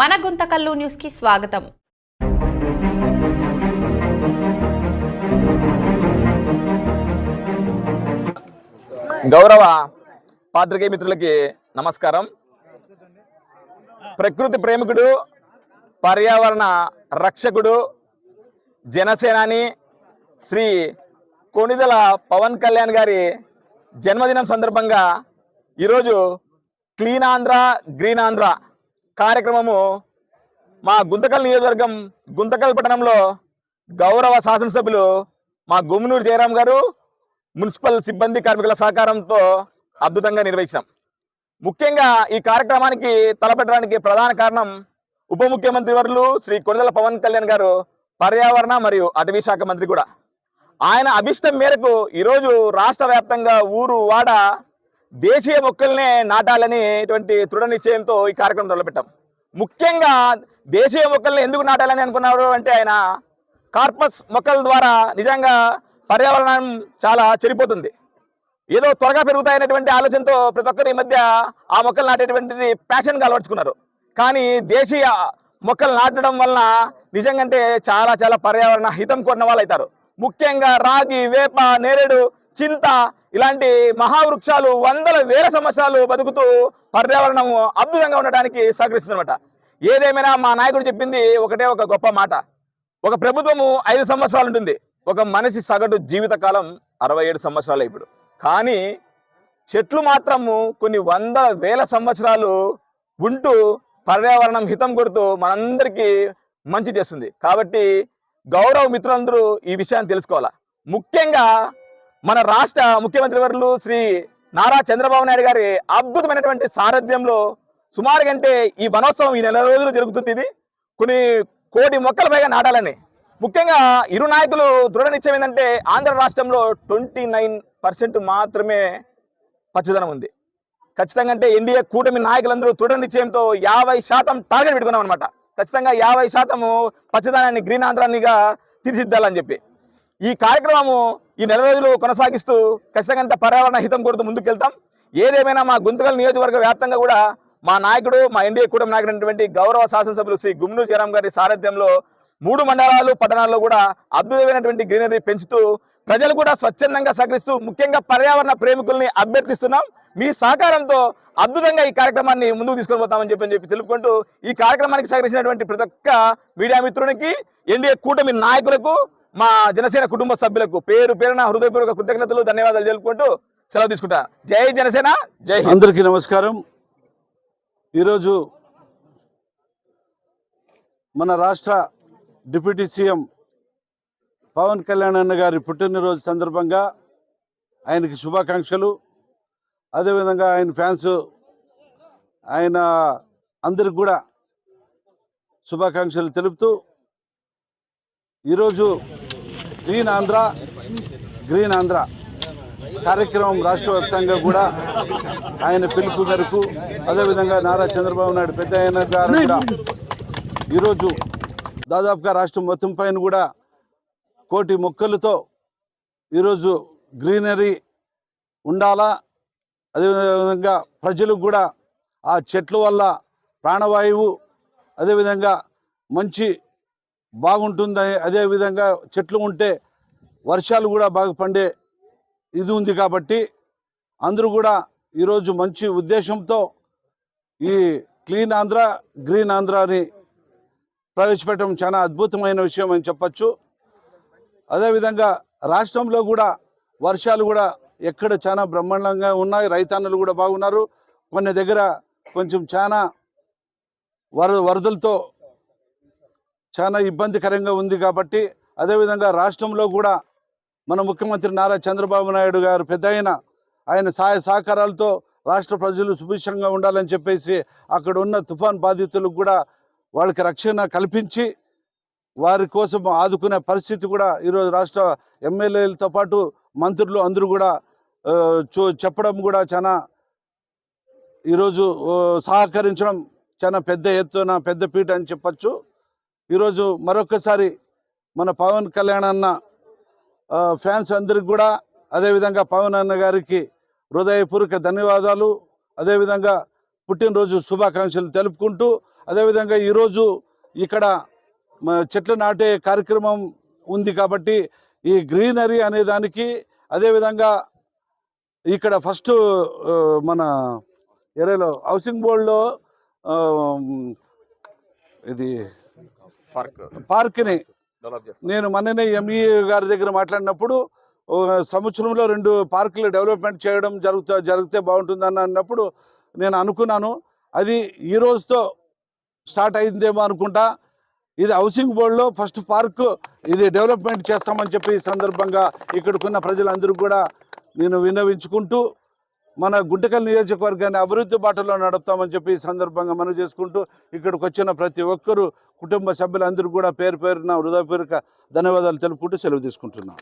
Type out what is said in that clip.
మన గుంతకల్లు న్యూస్కి స్వాగతం. గౌరవ పాత్రికేయ మిత్రులకి నమస్కారం. ప్రకృతి ప్రేమికుడు పర్యావరణ రక్షకుడు జనసేనాని శ్రీ కొణిదల పవన్ కళ్యాణ్ గారి జన్మదినం సందర్భంగా ఈరోజు క్లీన్ ఆంధ్ర గ్రీన్ ఆంధ్ర కార్యక్రమము మా గుంతకల్ నియోజకవర్గం గుంతకల్ పట్టణంలో గౌరవ శాసనసభ్యులు మా గుమ్మనూరు జయరాం గారు మున్సిపల్ సిబ్బంది కార్మికుల సహకారంతో అద్భుతంగా నిర్వహించాం ముఖ్యంగా ఈ కార్యక్రమానికి తలపెట్టడానికి ప్రధాన కారణం ఉప ముఖ్యమంత్రి వర్లు శ్రీ కొణిదల పవన్ కళ్యాణ్ గారు పర్యావరణ మరియు అటవీ శాఖ మంత్రి కూడా. ఆయన అభిష్టం మేరకు ఈరోజు రాష్ట్ర వ్యాప్తంగా ఊరు వాడ దేశీయ మొక్కల్నే నాటాలనేటువంటి దృఢ నిశ్చయంతో ఈ కార్యక్రమం మొదలుపెట్టాం ముఖ్యంగా దేశీయ మొక్కల్ని ఎందుకు నాటాలని అనుకున్నారు అంటే ఆయన కార్పస్ మొక్కల ద్వారా నిజంగా పర్యావరణం చాలా చెడిపోతుంది. ఏదో త్వరగా పెరుగుతాయనేటువంటి ఆలోచనతో ప్రతి ఒక్కరు ఈ మధ్య ఆ మొక్కలు నాటేటువంటిది ప్యాషన్గా అలవర్చుకున్నారు. కానీ దేశీయ మొక్కలు నాటడం వలన నిజంగా చాలా చాలా పర్యావరణ హితం కొన్న వాళ్ళు అవుతారు ముఖ్యంగా రాగి వేప నేరేడు చింత ఇలాంటి మహావృక్షాలు వందల వేల సంవత్సరాలు బతుకుతూ పర్యావరణం అద్భుతంగా ఉండటానికి సహకరిస్తుందన్నమాట. ఏదేమైనా మా నాయకుడు చెప్పింది ఒకటే ఒక గొప్ప మాట. ఒక ప్రభుత్వము ఐదు సంవత్సరాలు ఉంటుంది. ఒక మనిషి సగటు జీవిత కాలం అరవై ఏడు సంవత్సరాలు ఇప్పుడు. కానీ చెట్లు మాత్రము కొన్ని వందల వేల సంవత్సరాలు ఉంటూ పర్యావరణం హితం కొడుతూ మనందరికీ మంచి చేస్తుంది. కాబట్టి గౌరవ మిత్రులందరూ ఈ విషయాన్ని తెలుసుకోవాలా? ముఖ్యంగా మన రాష్ట్ర ముఖ్యమంత్రి వర్లు శ్రీ నారా చంద్రబాబు నాయుడు గారి అద్భుతమైనటువంటి సారథ్యంలో సుమారు కంటే ఈ వనోత్సవం ఈ నెల రోజులు జరుగుతుంది ఇది. కొన్ని కోటి మొక్కల పైగా నాటాలని. ముఖ్యంగా ఇరు నాయకులు దృఢ నిశ్చయం ఏంటంటే ఆంధ్ర రాష్ట్రంలో ట్వంటీ నైన్ పర్సెంట్ మాత్రమే పచ్చదనం ఉంది. ఖచ్చితంగా అంటే ఎన్డీఏ కూటమి నాయకులందరూ దృఢ నిశ్చయంతో యాభై శాతం టార్గెట్ పెట్టుకున్నాం అనమాట ఖచ్చితంగా యాభై శాతము పచ్చదనాన్ని గ్రీన్ ఆంధ్రానిగా తీర్చిద్దాలని చెప్పి. ఈ కార్యక్రమము ఈ నెల రోజులు కొనసాగిస్తూ ఖచ్చితంగా పర్యావరణ హితం కొడుతూ ముందుకెళ్తాం. ఏదేమైనా మా గుంతకల్ నియోజకవర్గ వ్యాప్తంగా కూడా మా నాయకుడు మా ఎన్డీఏ కూటమి నాయకుడైనటువంటి గౌరవ శాసనసభ్యులు శ్రీ గుమ్నూ జయరాం గారి సారథ్యంలో మూడు మండలాలు పట్టణాల్లో కూడా అద్భుతమైనటువంటి గ్రీనరీ పెంచుతూ ప్రజలు కూడా స్వచ్ఛందంగా సహకరిస్తూ ముఖ్యంగా పర్యావరణ ప్రేమికుల్ని అభ్యర్థిస్తున్నాం. మీ సహకారంతో అద్భుతంగా ఈ కార్యక్రమాన్ని ముందుకు తీసుకొని పోతామని చెప్పి చెప్పి తెలుపుకుంటూ ఈ కార్యక్రమానికి సహకరించినటువంటి ప్రతి ఒక్క మీడియా మిత్రునికి ఎన్డీఏ కూటమి నాయకులకు మా జనసేన కుటుంబ సభ్యులకు పేరు పేరున హృదయపూర్వక కృతజ్ఞతలు ధన్యవాదాలు తెలుపుకుంటూ సెలవు తీసుకుంటాను జై జనసేన జై అందరికీ నమస్కారం. ఈరోజు మన రాష్ట్ర డిప్యూటీ సీఎం పవన్ కళ్యాణ్ అన్న గారి పుట్టినరోజు సందర్భంగా ఆయనకి శుభాకాంక్షలు. అదేవిధంగా ఆయన ఫ్యాన్స్ ఆయన అందరికి కూడా శుభాకాంక్షలు తెలుపుతూ ఈరోజు క్లీన్ ఆంధ్ర గ్రీన్ ఆంధ్ర కార్యక్రమం రాష్ట్ర వ్యాప్తంగా కూడా ఆయన పిలుపు మేరకు అదేవిధంగా నారా చంద్రబాబు నాయుడు పెద్ద ఆయన గారు కూడా ఈరోజు దాదాపుగా రాష్ట్రం మొత్తం పైన కూడా కోటి మొక్కలతో ఈరోజు గ్రీనరీ ఉండాలా? అదేవిధంగా ప్రజలకు కూడా ఆ చెట్ల వల్ల ప్రాణవాయువు అదేవిధంగా మంచి బాగుంటుంది అదేవిధంగా చెట్లు ఉంటే వర్షాలు కూడా బాగా పండే ఇది ఉంది కాబట్టి అందరూ కూడా ఈరోజు మంచి ఉద్దేశంతో ఈ క్లీన్ ఆంధ్ర గ్రీన్ ఆంధ్ర అని ప్రవేశపెట్టడం చాలా అద్భుతమైన విషయం అని చెప్పచ్చు. అదేవిధంగా రాష్ట్రంలో కూడా వర్షాలు కూడా ఎక్కడ చాలా బ్రహ్మాండంగా ఉన్నాయి రైతాన్నులు కూడా బాగున్నారు. కొన్ని దగ్గర కొంచెం చాలా వర వరదలతో చాలా ఇబ్బందికరంగా ఉంది కాబట్టి అదేవిధంగా రాష్ట్రంలో కూడా మన ముఖ్యమంత్రి నారా చంద్రబాబు నాయుడు గారు పెద్ద ఆయన సహాయ సహకారాలతో రాష్ట్ర ప్రజలు సుభిక్షంగా ఉండాలని చెప్పేసి అక్కడ ఉన్న తుఫాన్ బాధితులకు కూడా వాళ్ళకి రక్షణ కల్పించి వారి కోసం ఆదుకునే పరిస్థితి కూడా ఈరోజు రాష్ట్ర ఎమ్మెల్యేలతో పాటు మంత్రులు అందరూ కూడా చూ చెప్పడం కూడా చాలా ఈరోజు సహకరించడం చాలా పెద్ద ఎత్తున పెద్ద పీట అని చెప్పచ్చు. ఈరోజు మరొకసారి మన పవన్ కళ్యాణ్ అన్న ఫ్యాన్స్ అందరికి కూడా అదేవిధంగా పవన్ అన్న గారికి హృదయపూర్వక ధన్యవాదాలు. అదేవిధంగా పుట్టినరోజు శుభాకాంక్షలు తెలుపుకుంటూ అదేవిధంగా ఈరోజు ఇక్కడ చెట్లు నాటే కార్యక్రమం ఉంది కాబట్టి ఈ గ్రీనరీ అనే దానికి అదేవిధంగా ఇక్కడ ఫస్ట్ మన ఏరియాలో హౌసింగ్ బోర్డులో ఇది పార్క్. చేస్తాం. నేను మొన్ననే ఎంఈ గారి దగ్గర మాట్లాడినప్పుడు సంవత్సరంలో రెండు పార్కులు డెవలప్మెంట్ చేయడం జరుగుతా జరిగితే బాగుంటుందని అన్నప్పుడు నేను అనుకున్నాను అది ఈ రోజుతో స్టార్ట్ అయిందేమో అనుకుంటా. ఇది హౌసింగ్ బోర్డులో ఫస్ట్ పార్క్ ఇది డెవలప్మెంట్ చేస్తామని చెప్పి ఈ సందర్భంగా ఇక్కడికున్న ప్రజలందరూ కూడా నేను విన్నవించుకుంటూ మన గుంటకల్ నియోజకవర్గాన్ని అభివృద్ధి బాటలో నడుపుతామని చెప్పి ఈ సందర్భంగా మనం చేసుకుంటూ ఇక్కడికి వచ్చిన ప్రతి ఒక్కరూ కుటుంబ సభ్యులందరూ కూడా పేరు పేరున హృదయపూర్వక ధన్యవాదాలు తెలుపుకుంటూ సెలవు తీసుకుంటున్నాం.